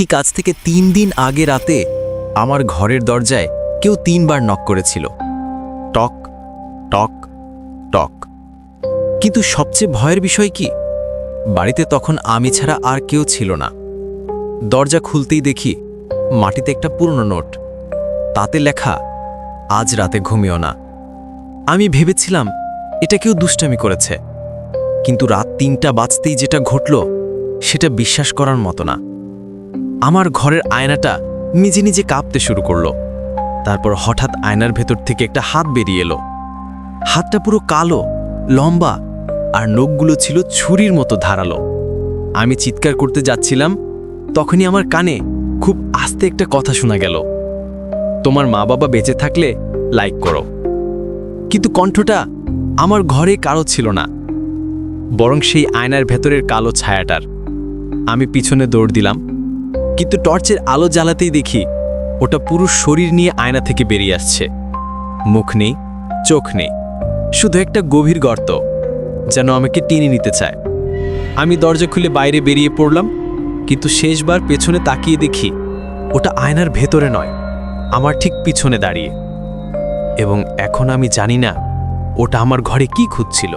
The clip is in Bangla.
ঠিক আজ থেকে তিন দিন আগে রাতে আমার ঘরের দরজায় কেউ তিনবার নক করেছিল। টক টক টক। কিন্তু সবচেয়ে ভয়ের বিষয় কি? বাড়িতে তখন আমি ছাড়া আর কেউ ছিল না। দরজা খুলতেই দেখি মাটিতে একটা পুরনো নোট। তাতে লেখা, আজ রাতে ঘুমিও না। আমি ভেবেছিলাম এটা কেউ দুষ্টামি করেছে। কিন্তু রাত তিনটা বাজতেই যেটা ঘটল, সেটা বিশ্বাস করার মতো না। আমার ঘরের আয়নাটা নিজে নিজে কাঁপতে শুরু করল। তারপর হঠাৎ আয়নার ভেতর থেকে একটা হাত বেরিয়ে এলো। হাতটা পুরো কালো, লম্বা, আর নখগুলো ছিল ছুরির মতো ধারালো। আমি চিৎকার করতে যাচ্ছিলাম, তখনই আমার কানে খুব আস্তে একটা কথা শোনা গেল। তোমার মা বাবা বেঁচে থাকলে লাইক করো। কিন্তু কণ্ঠটা আমার ঘরে কারও ছিল না, বরং সেই আয়নার ভেতরের কালো ছায়াটার। আমি পিছনে দৌড় দিলাম কিন্তু টর্চের আলো জ্বালাতেই দেখি ওটা পুরো শরীর নিয়ে আয়না থেকে বেরিয়ে আসছে। মুখ নেই, চোখ নেই, শুধু একটা গভীর গর্ত যেন আমাকে টেনে নিতে চায়। আমি দরজা খুলে বাইরে বেরিয়ে পড়লাম, কিন্তু শেষবার পেছনে তাকিয়ে দেখি ওটা আয়নার ভেতরে নয়, আমার ঠিক পিছনে দাঁড়িয়ে। এবং এখন আমি জানি না ওটা আমার ঘরে কি খুঁজছিল।